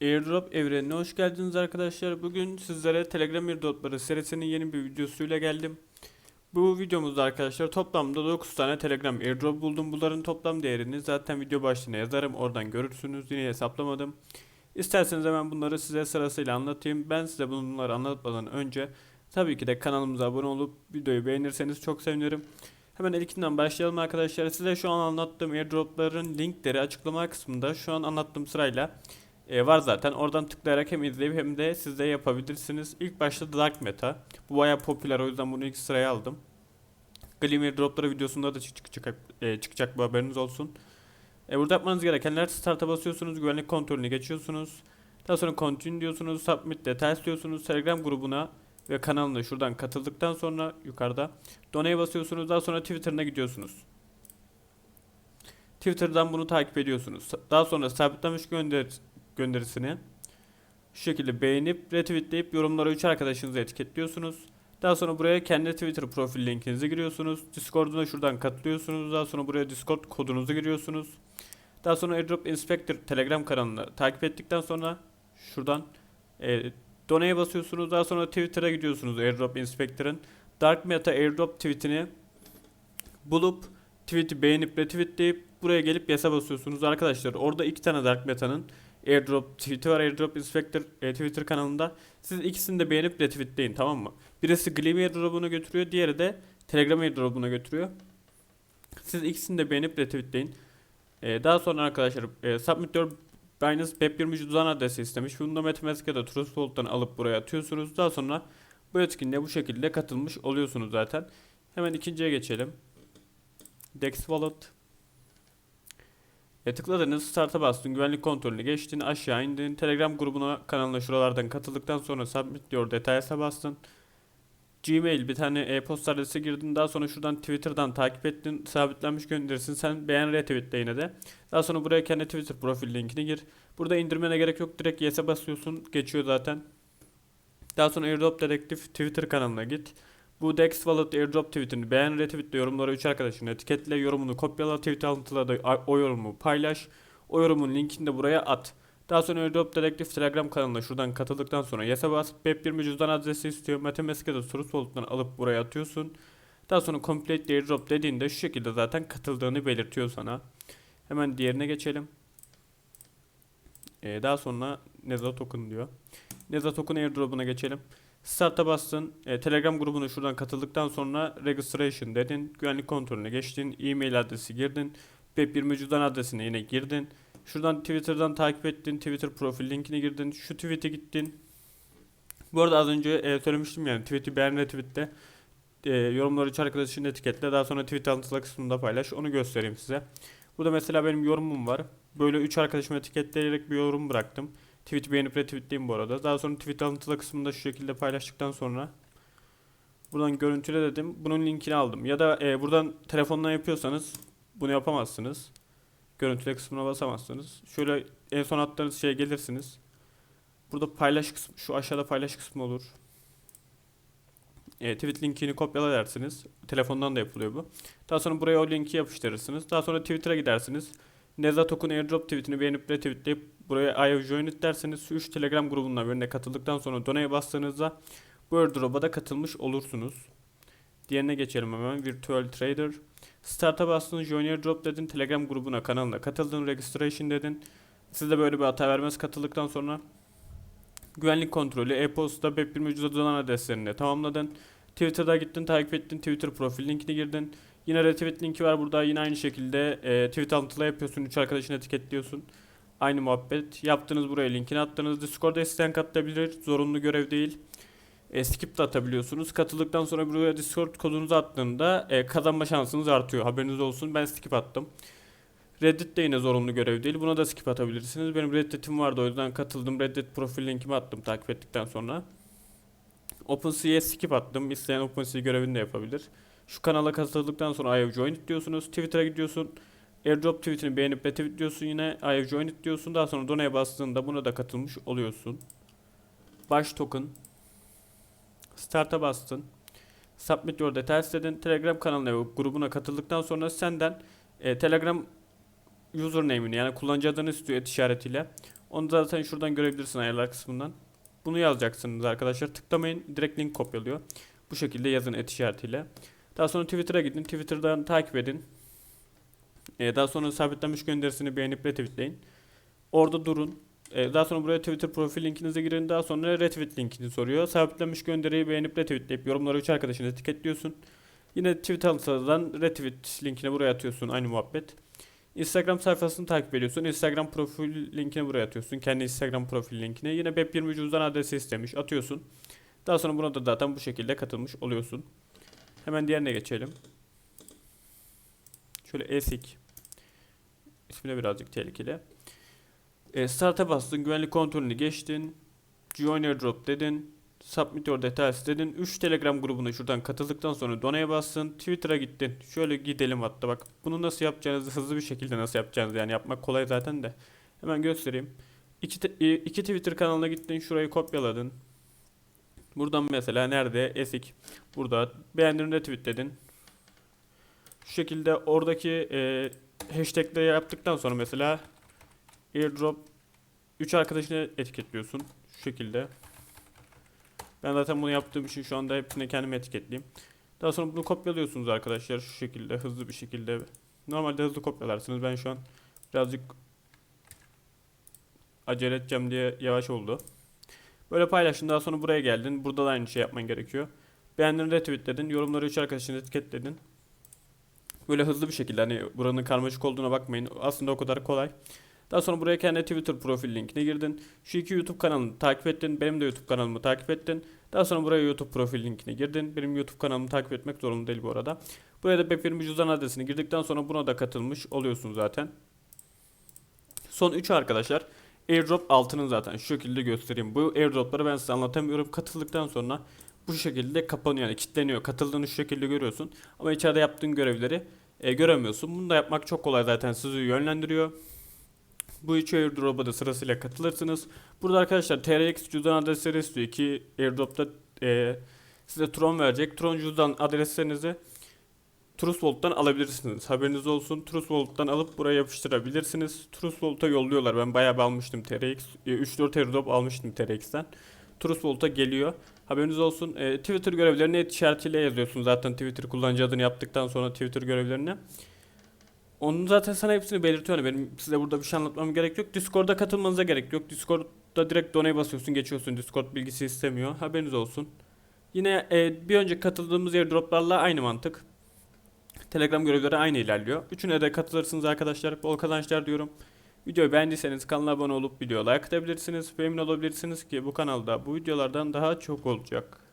Airdrop evrenine hoş geldiniz arkadaşlar. Bugün sizlere Telegram airdropları serisinin yeni bir videosuyla geldim. Bu videomuzda arkadaşlar toplamda 9 tane Telegram airdrop buldum. Bunların toplam değerini zaten video başlığına yazarım. Oradan görürsünüz. Yine hesaplamadım. İsterseniz hemen bunları size sırasıyla anlatayım. Ben size bunları anlatmadan önce tabii ki de kanalımıza abone olup videoyu beğenirseniz çok sevinirim. Hemen ilkinden başlayalım arkadaşlar. Size şu an anlattığım airdropların linkleri açıklama kısmında şu an anlattığım sırayla e, var zaten. Oradan tıklayarak hem izleyip hem de siz de yapabilirsiniz. İlk başta Dark Meta. Bu bayağı popüler o yüzden bunu ilk sıraya aldım. Glimmer Dropları videosunda da çık- çıkacak, e, çıkacak bu haberiniz olsun. E, burada yapmanız gerekenler Start'a basıyorsunuz, güvenlik kontrolünü geçiyorsunuz. Daha sonra Continue diyorsunuz, Submit Details diyorsunuz. Telegram grubuna ve kanalına şuradan katıldıktan sonra yukarıda Done'ye basıyorsunuz. Daha sonra Twitter'ına gidiyorsunuz. Twitter'dan bunu takip ediyorsunuz. Daha sonra sabitlenmiş gönder gönderisini şu şekilde beğenip retweetleyip yorumlara 3 arkadaşınızı etiketliyorsunuz. Daha sonra buraya kendi Twitter profil linkinizi giriyorsunuz. Discord'una şuradan katılıyorsunuz. Daha sonra buraya Discord kodunuzu giriyorsunuz. Daha sonra Airdrop Inspector Telegram kanalını takip ettikten sonra şuradan e, Done'ye basıyorsunuz. Daha sonra Twitter'a gidiyorsunuz Airdrop Inspector'ın. Dark Meta Airdrop tweetini bulup tweet'i beğenip retweetleyip buraya gelip yasa basıyorsunuz arkadaşlar. Orada iki tane Dark Meta'nın Airdrop var Airdrop Inspector e, Twitter kanalında. Siz ikisini de beğenip retweetleyin tamam mı? Birisi Gleam Airdrop'unu götürüyor, diğeri de Telegram Airdrop'unu götürüyor. Siz ikisini de beğenip retweetleyin. E, daha sonra arkadaşlar e, Submit Your Binance Web20 cüzdan adresi istemiş. Bunu da Metamask ya da Trust Wallet'tan alıp buraya atıyorsunuz. Daha sonra bu etkinliğe bu şekilde katılmış oluyorsunuz zaten. Hemen ikinciye geçelim. Dex Wallet. E tıkladınız, start'a bastın, güvenlik kontrolünü geçtin, aşağı indin, Telegram grubuna, kanalına şuralardan katıldıktan sonra submit diyor, details'a bastın. Gmail bir tane e-posta adresi girdin, daha sonra şuradan Twitter'dan takip ettin, sabitlenmiş gönderirsin, sen beğen retweetle yine de. Daha sonra buraya kendi Twitter profil linkini gir. Burada indirmene gerek yok, direkt yes'e basıyorsun, geçiyor zaten. Daha sonra Airdrop Dedektif Twitter kanalına git. Bu Dex Wallet Airdrop tweetini beğen, retweetle, yorumlara 3 arkadaşını etiketle, yorumunu kopyala, tweet altına da o yorumu paylaş. O yorumun linkini de buraya at. Daha sonra Airdrop Dedektif Telegram kanalına şuradan katıldıktan sonra yasa bas. Web20 cüzdan adresi istiyor. Ya da Source Wallet'tan alıp buraya atıyorsun. Daha sonra Complete Airdrop dediğinde şu şekilde zaten katıldığını belirtiyor sana. Hemen diğerine geçelim. Ee, daha sonra Neza Token diyor. Neza Token Airdrop'una geçelim. Start'a bastın. E, Telegram grubuna şuradan katıldıktan sonra registration dedin. Güvenlik kontrolüne geçtin. E-mail adresi girdin. Web20 cüzdan adresine yine girdin. Şuradan Twitter'dan takip ettin. Twitter profil linkini girdin. Şu tweet'e gittin. Bu arada az önce e, söylemiştim yani tweet'i beğen retweetle e, yorumları üç arkadaşını etiketle. Daha sonra tweet alıntılı kısmında paylaş. Onu göstereyim size. Burada mesela benim yorumum var. Böyle 3 arkadaşımı etiketleyerek bir yorum bıraktım. Tweet'i beğenip retweetleyeyim bu arada. Daha sonra tweet alıntılı kısmında şu şekilde paylaştıktan sonra buradan görüntüle dedim. Bunun linkini aldım. Ya da e, buradan telefondan yapıyorsanız bunu yapamazsınız. Görüntüle kısmına basamazsınız. Şöyle en son attığınız şeye gelirsiniz. Burada paylaş kısmı, şu aşağıda paylaş kısmı olur. E, tweet linkini kopyala dersiniz. Telefondan da yapılıyor bu. Daha sonra buraya o linki yapıştırırsınız. Daha sonra Twitter'a gidersiniz. Neza Token Airdrop tweetini beğenip retweetleyip buraya I joined it derseniz şu 3 Telegram grubundan birine katıldıktan sonra Done'ye bastığınızda bu airdrop'a da katılmış olursunuz. Diğerine geçelim hemen. Virtual Trader. Start'a bastın, Join Airdrop dedin. Telegram grubuna, kanalına katıldın. Registration dedin. Size böyle bir hata vermez katıldıktan sonra. Güvenlik kontrolü, e-posta, web1 cüzdan adreslerini tamamladın. Twitter'da gittin, takip ettin. Twitter profil linkini girdin. Yine retweet linki var burada. Yine aynı şekilde e, tweet alıntıla yapıyorsun. 3 arkadaşını etiketliyorsun. Aynı muhabbet. Yaptınız buraya linkini attınız. Discord'da isteyen katılabilir. Zorunlu görev değil. E, skip de atabiliyorsunuz. Katıldıktan sonra buraya Discord kodunuzu attığında e, kazanma şansınız artıyor. Haberiniz olsun. Ben skip attım. Reddit de yine zorunlu görev değil. Buna da skip atabilirsiniz. Benim Reddit'im vardı o yüzden katıldım. Reddit profil linkimi attım takip ettikten sonra. OpenSea'ye skip attım. İsteyen OpenSea görevini de yapabilir. Şu kanala katıldıktan sonra I have joined diyorsunuz. Twitter'a gidiyorsun. Airdrop tweetini beğenip retweet diyorsun yine. I have joined diyorsun. Daha sonra Done'ye bastığında buna da katılmış oluyorsun. Baş token. Start'a bastın. Submit your details dedin. Telegram kanalına ve grubuna katıldıktan sonra senden e, Telegram username'ini yani kullanıcı adını istiyor et işaretiyle. Onu zaten şuradan görebilirsin ayarlar kısmından. Bunu yazacaksınız arkadaşlar. Tıklamayın direkt link kopyalıyor. Bu şekilde yazın et işaretiyle. Daha sonra Twitter'a gidin. Twitter'dan takip edin. Ee, daha sonra sabitlenmiş gönderisini beğenip retweetleyin. Orada durun. Ee, daha sonra buraya Twitter profil linkinize girin. Daha sonra retweet linkini soruyor. Sabitlenmiş gönderiyi beğenip retweetleyip yorumlara 3 arkadaşını etiketliyorsun. Yine Twitter'dan retweet linkini buraya atıyorsun. Aynı muhabbet. Instagram sayfasını takip ediyorsun. Instagram profil linkini buraya atıyorsun. Kendi Instagram profil linkini. Yine BEP20 cüzdan adresi istemiş. Atıyorsun. Daha sonra buna da zaten bu şekilde katılmış oluyorsun. Hemen diğerine geçelim. Şöyle ESIC. İsmi de birazcık tehlikeli. E, start'a bastın. Güvenlik kontrolünü geçtin. Join airdrop dedin. Submit your details dedin. 3 Telegram grubuna şuradan katıldıktan sonra donaya bastın. Twitter'a gittin. Şöyle gidelim hatta bak. Bunu nasıl yapacağınızı hızlı bir şekilde nasıl yapacağınızı yani yapmak kolay zaten de. Hemen göstereyim. İki, e, iki Twitter kanalına gittin. Şurayı kopyaladın. Buradan mesela nerede? Esik. Burada beğendin retweetledin. Şu şekilde oradaki e, hashtagleri yaptıktan sonra mesela airdrop 3 arkadaşını etiketliyorsun. Şu şekilde. Ben zaten bunu yaptığım için şu anda hepsini kendime etiketleyeyim. Daha sonra bunu kopyalıyorsunuz arkadaşlar şu şekilde hızlı bir şekilde. Normalde hızlı kopyalarsınız. Ben şu an birazcık acele edeceğim diye yavaş oldu. Böyle paylaştın daha sonra buraya geldin. Burada da aynı şey yapman gerekiyor. Beğendin retweetledin. Yorumları 3 arkadaşını etiketledin. Böyle hızlı bir şekilde hani buranın karmaşık olduğuna bakmayın. Aslında o kadar kolay. Daha sonra buraya kendi Twitter profil linkine girdin. Şu iki YouTube kanalını takip ettin. Benim de YouTube kanalımı takip ettin. Daha sonra buraya YouTube profil linkine girdin. Benim YouTube kanalımı takip etmek zorunda değil bu arada. Buraya da BEP20 cüzdan adresini girdikten sonra buna da katılmış oluyorsun zaten. Son 3 arkadaşlar. Airdrop altının zaten şu şekilde göstereyim. Bu airdropları ben size anlatamıyorum. Katıldıktan sonra bu şekilde kapanıyor yani kilitleniyor. Katıldığını şu şekilde görüyorsun. Ama içeride yaptığın görevleri e, göremiyorsun. Bunu da yapmak çok kolay zaten sizi yönlendiriyor. Bu üç airdrop'a da sırasıyla katılırsınız. Burada arkadaşlar TRX cüzdan adresleri istiyor ki airdrop'ta e, size Tron verecek. Tron cüzdan adreslerinizi Trust Wallet'tan alabilirsiniz. Haberiniz olsun. Trust Wallet'tan alıp buraya yapıştırabilirsiniz. Trust Wallet'a yolluyorlar. Ben bayağı bir almıştım TRX. E, 3-4 airdrop almıştım TRX'ten. Trust Wallet'a geliyor. Haberiniz olsun. E, Twitter görevlerini et işaretiyle yazıyorsun zaten Twitter kullanıcı adını yaptıktan sonra Twitter görevlerini. Onun zaten sana hepsini belirtiyor. Yani benim size burada bir şey anlatmam gerek yok. Discord'a katılmanıza gerek yok. Discord'da direkt donate basıyorsun, geçiyorsun. Discord bilgisi istemiyor. Haberiniz olsun. Yine e, bir önceki katıldığımız airdroplarla aynı mantık. Telegram görevleri aynı ilerliyor. Üçüne de katılırsınız arkadaşlar. Bol kazançlar diyorum. Videoyu beğendiyseniz kanala abone olup video like atabilirsiniz. Emin olabilirsiniz ki bu kanalda bu videolardan daha çok olacak.